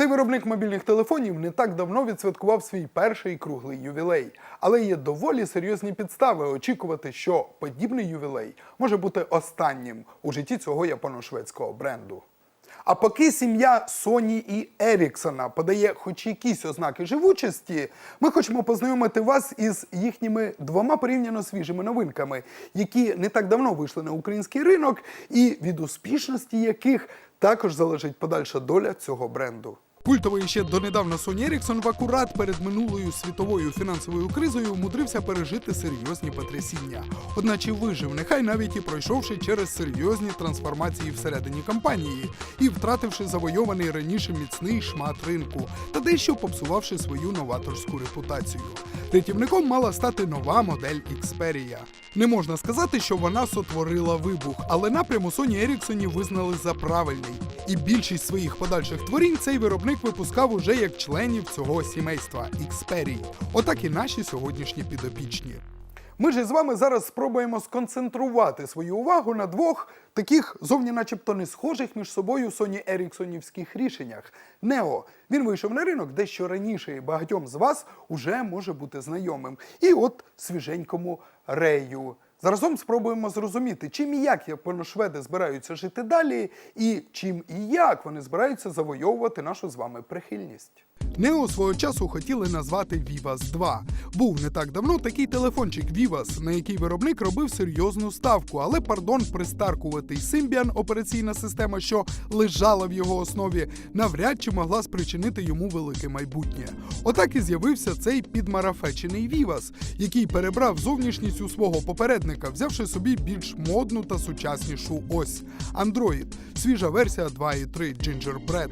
Цей виробник мобільних телефонів не так давно відсвяткував свій перший круглий ювілей, але є доволі серйозні підстави очікувати, що подібний ювілей може бути останнім у житті цього японо-шведського бренду. А поки сім'я Соні і Еріксона подає хоч якісь ознаки живучості, ми хочемо познайомити вас із їхніми двома порівняно свіжими новинками, які не так давно вийшли на український ринок, і від успішності яких також залежить подальша доля цього бренду. Культовий ще донедавна Соні Еріксон в акурат перед минулою світовою фінансовою кризою умудрився пережити серйозні потрясіння. Одначе вижив, нехай навіть і пройшовши через серйозні трансформації всередині компанії і втративши завойований раніше міцний шмат ринку та дещо попсувавши свою новаторську репутацію. Рятівником мала стати нова модель Xperia. Не можна сказати, що вона сотворила вибух, але напрям у Sony Ericsson визнали за правильний. І більшість своїх подальших творінь цей виробник випускав уже як членів цього сімейства Xperia. Отак і наші сьогоднішні підопічні. Ми ж із вами зараз спробуємо сконцентрувати свою увагу на двох таких зовні начебто не схожих між собою Sony Еріксонівських рішеннях. Нео він вийшов на ринок дещо раніше, і багатьом з вас уже може бути знайомим. І от свіженькому Рею. Заразом спробуємо зрозуміти, чим і як японошведи збираються жити далі, і чим і як вони збираються завойовувати нашу з вами прихильність. Нео свого часу хотіли назвати Vivas 2. Був не так давно такий телефончик Vivas, на який виробник робив серйозну ставку, але пардон, пристаркуватий Symbian операційна система, що лежала в його основі, навряд чи могла спричинити йому велике майбутнє. Отак і з'явився цей підмарафечений Vivas, який перебрав зовнішність у свого попередника, взявши собі більш модну та сучаснішу ось Android, свіжа версія 2.3 Gingerbread.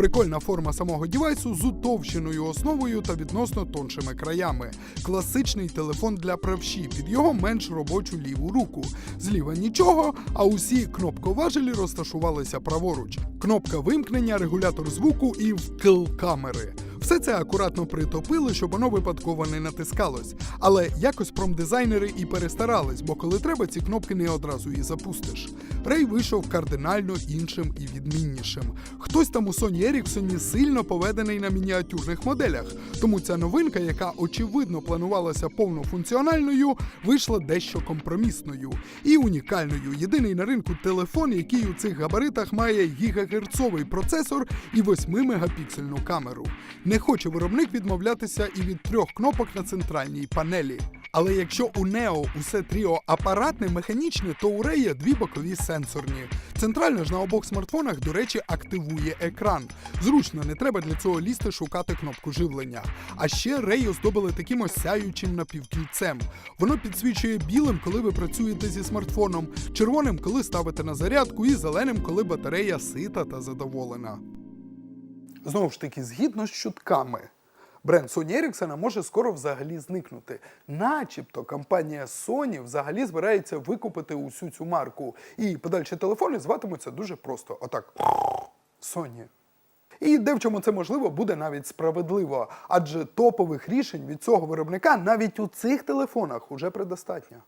Прикольна форма самого дівайсу з утовщеною основою та відносно тоншими краями. Класичний телефон для правші під його менш робочу ліву руку. Зліва нічого, а усі кнопковажелі розташувалися праворуч. Кнопка вимкнення, регулятор звуку і вкл камери. Все це акуратно притопили, щоб воно випадково не натискалось. Але якось промдизайнери і перестарались, бо коли треба, ці кнопки не одразу і запустиш. Рей вийшов кардинально іншим і відміннішим. Хтось там у Sony Ericsson сильно поведений на мініатюрних моделях, тому ця новинка, яка очевидно планувалася повнофункціональною, вийшла дещо компромісною і унікальною. Єдиний на ринку телефон, який у цих габаритах має гігагерцовий процесор і 8-мегапіксельну камеру. Не хоче виробник відмовлятися і від трьох кнопок на центральній панелі. Але якщо у Neo усе тріо апаратне, механічне, то у Рея дві бокові сенсорні. Центральна ж на обох смартфонах, до речі, активує екран. Зручно, не треба для цього лізти шукати кнопку живлення. А ще Рей оздобили таким ось сяючим напівкільцем. Воно підсвічує білим, коли ви працюєте зі смартфоном, червоним, коли ставите на зарядку, і зеленим, коли батарея сита та задоволена. Знову ж таки, згідно з чутками, бренд Sony Ericsson може скоро взагалі зникнути. Начебто компанія Sony взагалі збирається викупити усю цю марку. І подальші телефони зватимуться дуже просто. Отак. Sony. І де в чому це можливо буде навіть справедливо, адже топових рішень від цього виробника навіть у цих телефонах уже предостатньо.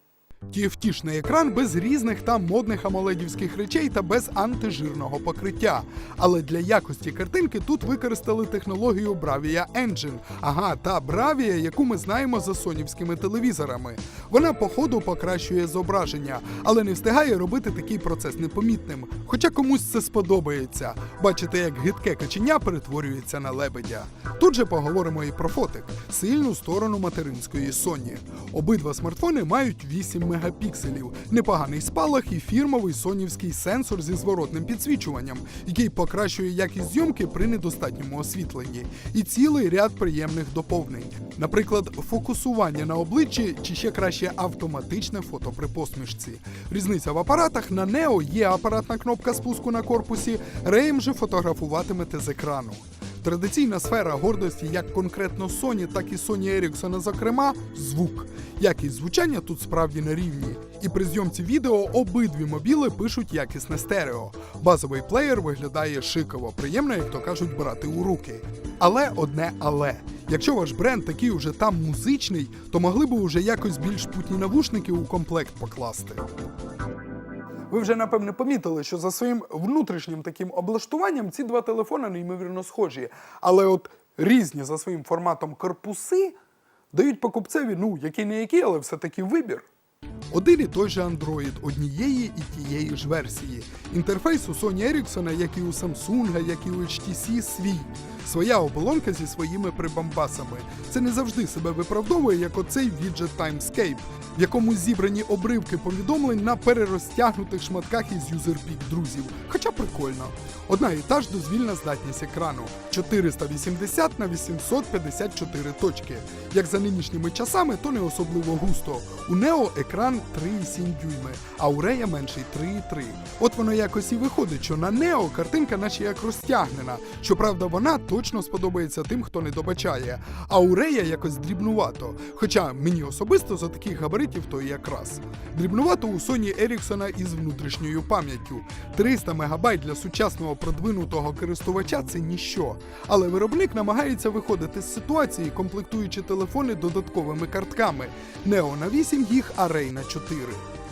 TFT-шний екран без різних там модних амоледівських речей та без антижирного покриття. Але для якості картинки тут використали технологію Bravia Engine. Ага, та Bravia, яку ми знаємо за сонівськими телевізорами. Вона по ходу покращує зображення, але не встигає робити такий процес непомітним. Хоча комусь це сподобається. Бачите, як гидке каченя перетворюється на лебедя. Тут же поговоримо і про фотик, сильну сторону материнської Sony. Обидва смартфони мають 8 мегапікселів, непоганий спалах і фірмовий сонівський сенсор зі зворотним підсвічуванням, який покращує якість зйомки при недостатньому освітленні, і цілий ряд приємних доповнень. Наприклад, фокусування на обличчі чи ще краще автоматичне фото при посмішці. Різниця в апаратах на Neo є апаратна кнопка спуску на корпусі, Реєм же фотографуватимете з екрану. Традиційна сфера гордості як конкретно Sony, так і Sony Ericsson, зокрема, звук. Якість звучання тут справді на рівні. І при зйомці відео обидві мобіли пишуть якісне стерео. Базовий плеєр виглядає шиково, приємно, як то кажуть, брати у руки. Але одне але. Якщо ваш бренд такий уже там музичний, то могли би уже якось більш путні навушники у комплект покласти. Ви вже напевне помітили, що за своїм внутрішнім таким облаштуванням ці два телефони неймовірно схожі. Але от різні за своїм форматом корпуси дають покупцеві, ну, який не який, але все-таки вибір. Один і той же Android однієї і тієї ж версії. Інтерфейс у Sony Ericsson, як і у Samsung, як і у HTC, свій. Своя оболонка зі своїми прибамбасами. Це не завжди себе виправдовує, як оцей віджет Timescape, в якому зібрані обривки повідомлень на перерозтягнутих шматках із юзерпік друзів. Хоча прикольно. Одна і та ж дозвільна здатність екрану 480 на 854 точки. Як за нинішніми часами, то не особливо густо. У Neo екран 3,7 дюйми, а у Рея менший 3,3. От воно якось і виходить, що на Neo картинка наче як розтягнена. Щоправда, вона точно сподобається тим, хто не добачає. А у Рея якось дрібнувато. Хоча мені особисто за таких габаритів то і якраз. Дрібнувато у Sony Ericsson із внутрішньою пам'яттю. 300 МБ для сучасного продвинутого користувача це ніщо. Але виробник намагається виходити з ситуації, комплектуючи телефони додатковими картками. Neo на 8 гіг, а Ray на 4.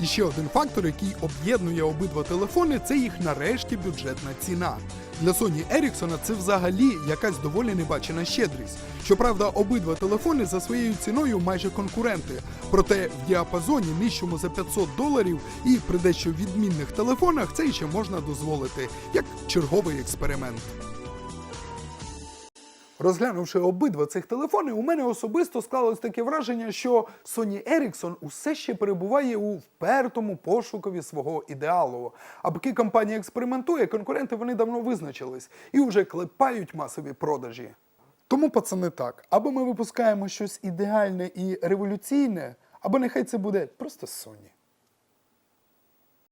І ще один фактор, який об'єднує обидва телефони, це їх нарешті бюджетна ціна. Для Sony Ericsson це взагалі якась доволі небачена щедрість. Щоправда, обидва телефони за своєю ціною майже конкуренти. Проте в діапазоні нижчому за 500 доларів і при дещо відмінних телефонах це ще можна дозволити, як черговий експеримент. Розглянувши обидва цих телефони, у мене особисто склалось таке враження, що Sony Ericsson усе ще перебуває у впертому пошукові свого ідеалу. А поки компанія експериментує, конкуренти вони давно визначились і вже клепають масові продажі. Тому, пацани, так, або ми випускаємо щось ідеальне і революційне, або нехай це буде просто Sony.